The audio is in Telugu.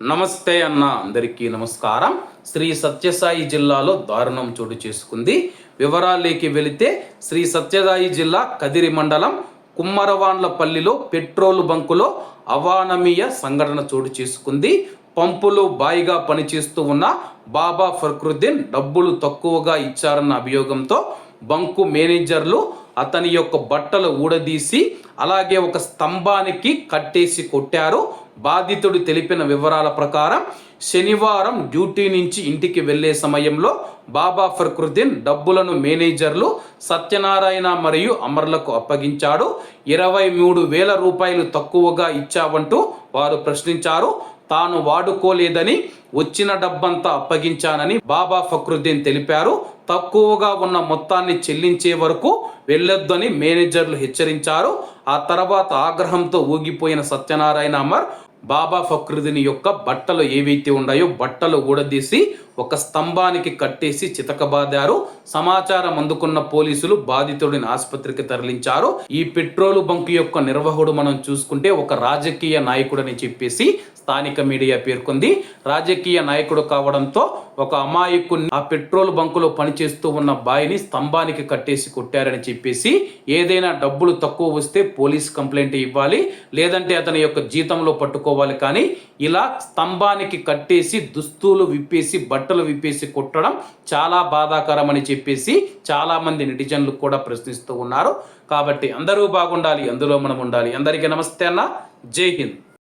నమస్తే అన్న అందరికీ నమస్కారం. శ్రీ సత్యసాయి జిల్లాలో దారుణం చోటు చేసుకుంది. వివరాలేకి వెళితే శ్రీ సత్యసాయి జిల్లా కదిరి మండలం కుమ్మరవాండ్లపల్లిలో పెట్రోల్ బంకులో అవానమీయ సంఘటన చోటు చేసుకుంది. పంపులు బాయిగా పనిచేస్తూ ఉన్న బాబా ఫర్క్రుద్దీన్ డబ్బులు తక్కువగా ఇచ్చారన్న అభియోగంతో బంకు మేనేజర్లు అతని యొక్క బట్టలు ఊడదీసి అలాగే ఒక స్తంభానికి కట్టేసి కొట్టారు. బాధితుడు తెలిపిన వివరాల ప్రకారం శనివారం డ్యూటీ నుంచి ఇంటికి వెళ్ళే సమయంలో బాబా ఫర్క్రుద్దీన్ డబ్బులను మేనేజర్లు సత్యనారాయణ మరియు అమర్లకు అప్పగించాడు. ఇరవై మూడు వేల రూపాయలు తక్కువగా ఇచ్చావంటూ వారు ప్రశ్నించారు. తాను వాడుకోలేదని వచ్చిన డబ్బంతా అప్పగించానని బాబా ఫక్రుద్దీన్ తెలిపారు. తక్కువగా ఉన్న మొత్తాన్ని చెల్లించే వరకు వెళ్ళొద్దని మేనేజర్లు హెచ్చరించారు. ఆ తర్వాత ఆగ్రహంతో ఊగిపోయిన సత్యనారాయణ అమర్ బాబా ఫక్రుద్దీన్ యొక్క బట్టలు ఏవైతే ఉన్నాయో బట్టలు ఊడదీసి ఒక స్తంభానికి కట్టేసి చితకబాదారు. సమాచారం అందుకున్న పోలీసులు బాధితుడిని ఆసుపత్రికి తరలించారు. ఈ పెట్రోల్ బంక్ యొక్క నిర్వాహకుడు మనం చూసుకుంటే ఒక రాజకీయ నాయకుడని చెప్పేసి స్థానిక మీడియా పేర్కొంది. రాజకీయ నాయకుడు కావడంతో ఒక అమాయకుని ఆ పెట్రోల్ బంకులో పనిచేస్తూ ఉన్న బాయిని స్తంభానికి కట్టేసి కొట్టారని చెప్పేసి ఏదైనా డబ్బులు తక్కువ వస్తే పోలీస్ కంప్లైంట్ ఇవ్వాలి. లేదంటే అతని యొక్క జీతంలో చేసుకోవాలి కానీ ఇలా స్తంభానికి కట్టేసి దుస్తులు విప్పేసి బట్టలు విప్పేసి కొట్టడం చాలా బాధాకరం అని చెప్పేసి చాలామంది నెటిజన్లు కూడా ప్రశ్నిస్తూ ఉన్నారు. కాబట్టి అందరూ బాగుండాలి అందులో మనం ఉండాలి. అందరికీ నమస్తే అన్న. జై హింద్.